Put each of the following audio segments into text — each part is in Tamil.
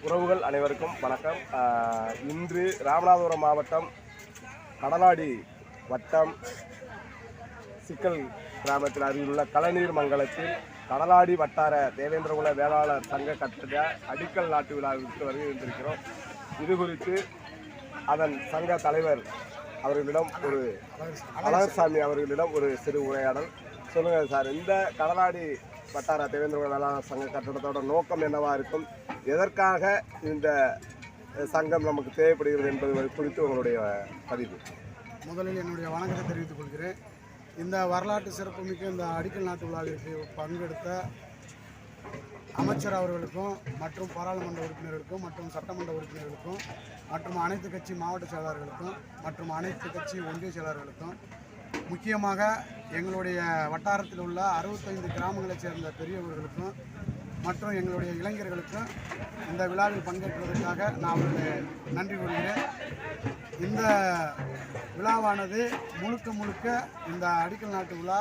உறவுகள் அனைவருக்கும் வணக்கம். இன்று ராமநாதபுரம் மாவட்டம் கடலாடி வட்டம் சிக்கல் கிராமத்தில் அருகிலுள்ள கலநீர் மங்கலத்தில் கடலாடி வட்டார தேவேந்திரகுல வேளாளர் சங்க கட்டிட அடிக்கல் நாட்டு விழாவிற்கு வருகை வந்திருக்கிறோம் இது குறித்து அதன் சங்க தலைவர் அவர்களிடம் ஒரு அழகர்சாமி அவர்களிடம் ஒரு சிறு உரையாடல். சொல்லுங்கள் சார் இந்த கடலாடி வட்டார தேவேந்திரகுல வேளாண் சங்க கட்டடத்தோட நோக்கம் என்னவாக இருக்கும்? எதற்காக இந்த சங்கம் நமக்கு தேவைப்படுகிறது என்பது குறித்து உங்களுடைய பதிவு. முதலில் என்னுடைய வணக்கத்தை தெரிவித்துக் கொள்கிறேன். இந்த வரலாற்று சிறப்புமிக்க இந்த அடிக்கல் நாட்டு விழாவிற்கு பங்கெடுத்த அமைச்சர் அவர்களுக்கும் மற்றும் பாராளுமன்ற உறுப்பினர்களுக்கும் மற்றும் சட்டமன்ற உறுப்பினர்களுக்கும் மற்றும் அனைத்து கட்சி மாவட்ட செயலாளர்களுக்கும் மற்றும் அனைத்து கட்சி ஒன்றிய செயலாளர்களுக்கும் முக்கியமாக எங்களுடைய வட்டாரத்தில் உள்ள அறுபத்தைந்து கிராமங்களைச் சேர்ந்த பெரியவர்களுக்கும் மற்றும் எங்களுடைய இளைஞர்களுக்கும் இந்த விழாவில் பங்கேற்பதற்காக நான் அவர்களை நன்றி கூறுகிறேன். இந்த விழாவானது முழுக்க முழுக்க இந்த அடிக்கல் நாட்டு விழா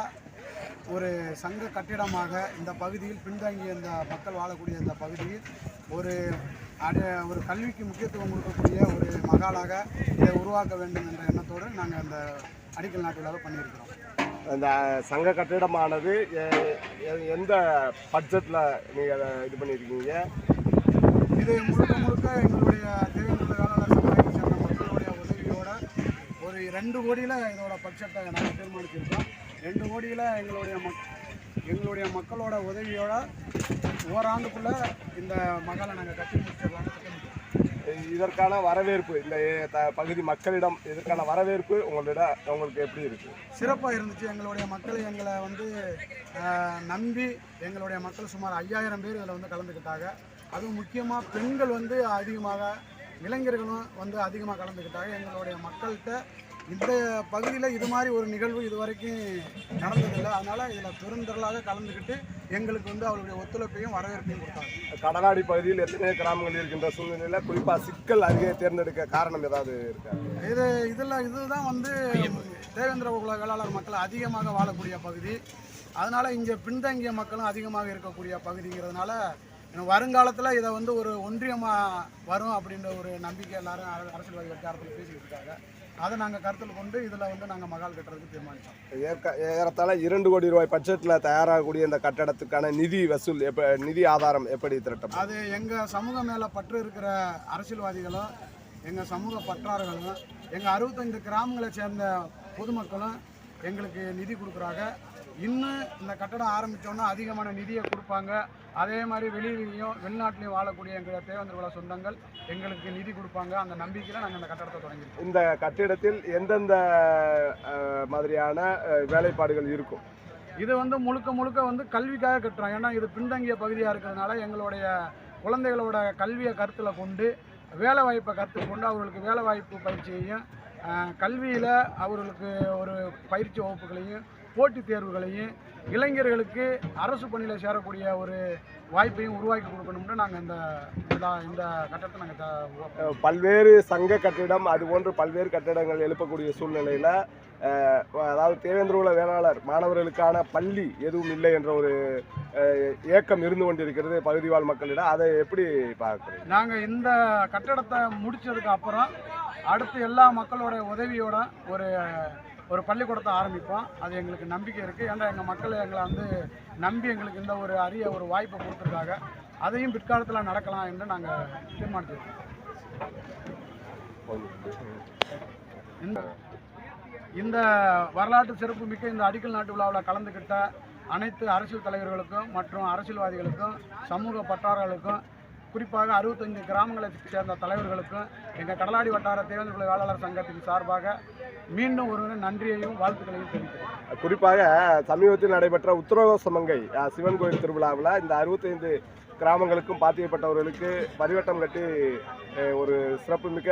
ஒரு சங்க கட்டிடமாக இந்த பகுதியில் பின்தங்கிய இந்த மக்கள் வாழக்கூடிய இந்த பகுதியில் ஒரு அடி ஒரு கல்விக்கு முக்கியத்துவம் கொடுக்கக்கூடிய ஒரு மகாலாக இதை உருவாக்க வேண்டும் என்ற எண்ணத்தோடு நாங்கள் இந்த அடிக்கல் நாட்டு விழாவை பண்ணியிருக்கிறோம். இந்த சங்க கட்டிடமானது எந்த பட்ஜெட்டில் நீங்கள் இது பண்ணியிருக்கீங்க? இது முழுக்க முழுக்க எங்களுடைய தேவேந்திர வேளாளர் சமுதாயத்தை சேர்ந்த மக்களுடைய உதவியோட ஒரு ரெண்டு கோடியில் இதோட பட்ஜெட்டை நாங்கள் தீர்மானிச்சிருக்கோம். ரெண்டு கோடியில் எங்களுடைய மக் எங்களுடைய மக்களோட உதவியோட ஓராண்டுக்குள்ளே இந்த மகளை நாங்கள் கட்டி முடிச்சிடலாம்னு இதற்கான வரவேற்பு இந்த பகுதி மக்களிடம் இதற்கான வரவேற்பு உங்களிடம் உங்களுக்கு எப்படி இருக்கு? சிறப்பாக இருந்துச்சு. எங்களுடைய மக்கள் எங்களை வந்து நம்பி எங்களுடைய மக்கள் சுமார் ஐயாயிரம் பேர் இதில் வந்து கலந்துக்கிட்டாங்க. அதுவும் முக்கியமாக பெண்கள் வந்து அதிகமாக இளைஞர்களும் வந்து அதிகமாக கலந்துக்கிட்டாங்க. எங்களுடைய மக்கள்கிட்ட இந்த பகுதியில் இது மாதிரி ஒரு நிகழ்வு இது வரைக்கும் நடந்ததில்லை. அதனால் இதில் பெருந்திரளாக கலந்துக்கிட்டு எங்களுக்கு வந்து அவருடைய ஒத்துழைப்பையும் வரவேற்பையும் கொடுத்தாங்க. கடலாடி பகுதியில் எத்தனை கிராமங்கள் இருக்கின்ற சூழ்நிலையில் குறிப்பாக சிக்கல் அருகே தேர்ந்தெடுக்க காரணம் ஏதாவது இருக்கா? இது இதில் இதுதான் வந்து தேவேந்திர குல வேளாளர் மக்கள் அதிகமாக வாழக்கூடிய பகுதி. அதனால் இங்கே பின்தங்கிய மக்களும் அதிகமாக இருக்கக்கூடிய பகுதிங்கிறதுனால வருங்காலத்தில் இதை வந்து ஒரு ஒன்றியமாக வரும் அப்படின்ற ஒரு நம்பிக்கை எல்லாரும் அர- அரசியல்வாதி வட்டாரத்தில் பேசிக்கிட்டு இருக்காங்க. அதை நாங்கள் கருத்தில் கொண்டு இதில் வந்து நாங்கள் மகால் கட்டுறதுக்கு தீர்மானித்தோம் ஏற்க ஏறத்தாழ இரண்டு கோடி ரூபாய் பட்ஜெட்டில் தயாராகக்கூடிய இந்த கட்டடத்துக்கான நிதி வசூல் எப்ப நிதி ஆதாரம் எப்படி திரட்டும் அது எங்கள் சமூகம் மேலே பற்று இருக்கிற அரசியல்வாதிகளும் எங்கள் சமூக பற்றார்களும் எங்கள் அறுபத்தைந்து கிராமங்களை சேர்ந்த பொதுமக்களும் எங்களுக்கு நிதி கொடுக்குறாங்க. இன்னும் இந்த கட்டடம் ஆரம்பித்தோன்னா அதிகமான நிதியை கொடுப்பாங்க. அதே மாதிரி வெளியிலையும் வெளிநாட்டிலையும் வாழக்கூடிய எங்கள் தேவேந்திர குல சொந்தங்கள் எங்களுக்கு நிதி கொடுப்பாங்க. அந்த நம்பிக்கையில் நாங்கள் இந்த கட்டடத்தை தொடங்கியிருக்கோம். இந்த கட்டிடத்தில் எந்தெந்த மாதிரியான வேலைப்பாடுகள் இருக்கும்? இது வந்து முழுக்க முழுக்க வந்து கல்விக்காக கட்டுறோம். ஏன்னா இது பின்தங்கிய பகுதியாக இருக்கிறதுனால எங்களுடைய குழந்தைகளோட கல்வியை கருத்தில் கொண்டு வேலை வாய்ப்பை கருத்தில் கொண்டு அவர்களுக்கு வேலை வாய்ப்பு பயிற்சியையும் கல்வியில் அவர்களுக்கு ஒரு பயிற்சி வகுப்புகளையும் போட்டித் தேர்வுகளையும் இளைஞர்களுக்கு அரசு பணியில் சேரக்கூடிய ஒரு வாய்ப்பையும் உருவாக்கி கொடுக்கணும்னு நாங்கள் இந்த விழா- இந்த கட்டடத்தை நாங்கள் பல்வேறு சங்க கட்டிடம் அது போன்று பல்வேறு கட்டிடங்கள் எழுப்பக்கூடிய சூழ்நிலையில் அதாவது தேவேந்திரகுல வேளாளர் மாணவர்களுக்கான பள்ளி எதுவும் இல்லை என்ற ஒரு ஏக்கம் இருந்து கொண்டிருக்கிறது பகுதி வாழ் மக்களிடம். அதை எப்படி பார்க்குறீங்க? நாங்கள் இந்த கட்டடத்தை முடிச்சதுக்கு அப்புறம் அடுத்து எல்லா மக்களோட உதவியோட ஒரு ஒரு பள்ளிக்கூடத்தை ஆரம்பிப்போம். அது எங்களுக்கு நம்பிக்கை இருக்குது ஏன்னா எங்கள் மக்கள் எங்களை வந்து நம்பி எங்களுக்கு இந்த ஒரு அரிய ஒரு வாய்ப்பை கொடுத்துருக்காங்க. அதையும் பிற்காலத்தில் நடக்கலாம் என்று நாங்கள் தீர்மானிச்சிருக்கோம். இந்த இந்த வரலாற்று சிறப்புமிக்க இந்த அடிக்கல் நாட்டு விழாவில் கலந்துக்கிட்ட அனைத்து அரசியல் தலைவர்களுக்கும் மற்றும் அரசியல்வாதிகளுக்கும் சமூக பற்றார்களுக்கும் குறிப்பாக அறுபத்தஞ்சு கிராமங்களை சேர்ந்த தலைவர்களுக்கும் எங்கள் கடலாடி வட்டார தேவேந்திர வேளாளர் சங்கத்தின் சார்பாக மீண்டும் ஒரு நன்றியையும் வாழ்த்துக்களையும் தெரிவிக்கிறேன். குறிப்பாக சமீபத்தில் நடைபெற்ற உத்தரகோசமங்கை அஹ், சிவன் கோயில் திருவிழாவில் இந்த அறுபத்தைந்து கிராமங்களுக்கும் பாத்தியப்பட்டவர்களுக்கு பரிவட்டம் கட்டி ஒரு சிறப்புமிக்க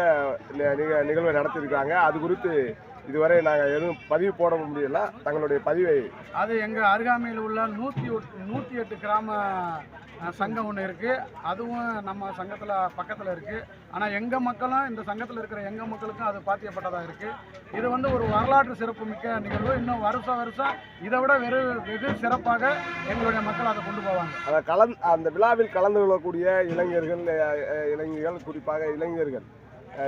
நிகழ்வை நடத்தியிருக்காங்க. அது குறித்து இதுவரை நாங்கள் எதுவும் பதிவு போட முடியல. தங்களுடைய பதிவை அது எங்கள் அருகாமையில் உள்ள நூற்றி நூற்றி எட்டு கிராம சங்கம் ஒன்று இருக்குது அதுவும் நம்ம சங்கத்தில் பக்கத்தில் இருக்குது ஆனால் எங்கள் மக்களும் இந்த சங்கத்தில் இருக்கிற எங்கள் மக்களுக்கும் அது பாத்தியப்பட்டதாக இருக்குது இது வந்து ஒரு வரலாற்று சிறப்பு மிக்க நிகழ்வு. இன்னும் வருஷம் வருஷம் இதை விட வெறு வெகு சிறப்பாக எங்களுடைய மக்கள் அதை கொண்டு போவாங்க. அதை கலந் அந்த விழாவில் கலந்து கொள்ளக்கூடிய இளைஞர்கள் இளைஞர்கள் குறிப்பாக இளைஞர்கள்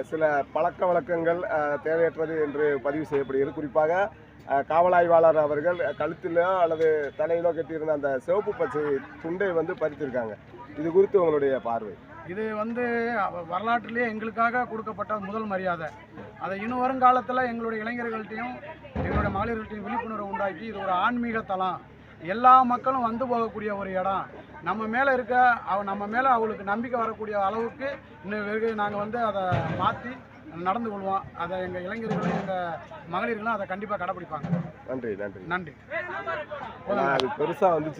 சில பழக்க வழக்கங்கள் தேவையற்றது என்று பதிவு செய்யப்படுகிறது. குறிப்பாக காவலாய்வாளர் அவர்கள் கழுத்திலோ அல்லது தலையிலோ கட்டியிருந்த அந்த சிவப்பு பச்சை துண்டை வந்து பறித்திருக்காங்க. இது குறித்து உங்களுடைய பார்வை. இது வந்து அவ- வரலாற்றிலேயே எங்களுக்காக கொடுக்கப்பட்ட முதல் மரியாதை. அதை இன்னும் வருங்காலத்தில் எங்களுடைய இளைஞர்கள்ட்டையும் எங்களுடைய மகளிர்கள்ட்டையும் விழிப்புணர்வு உண்டாக்கி இது ஒரு ஆன்மீக தலம் எல்லா மக்களும் வந்து போகக்கூடிய ஒரு இடம். நம்ம மேலே இருக்க அவ நம்ம மேலே அவளுக்கு நம்பிக்கை வரக்கூடிய அளவுக்கு இன்னும் வெகு நாங்கள் வந்து அதை மாற்றி நடந்து கொள்வோம். அதை எங்கள் இளைஞர்களும் எங்கள் மகளிர்களும் அதை கண்டிப்பாக கடைப்பிடிப்பாங்க. நன்றி நன்றி. நன்றி. பெருசாக வந்துச்சு.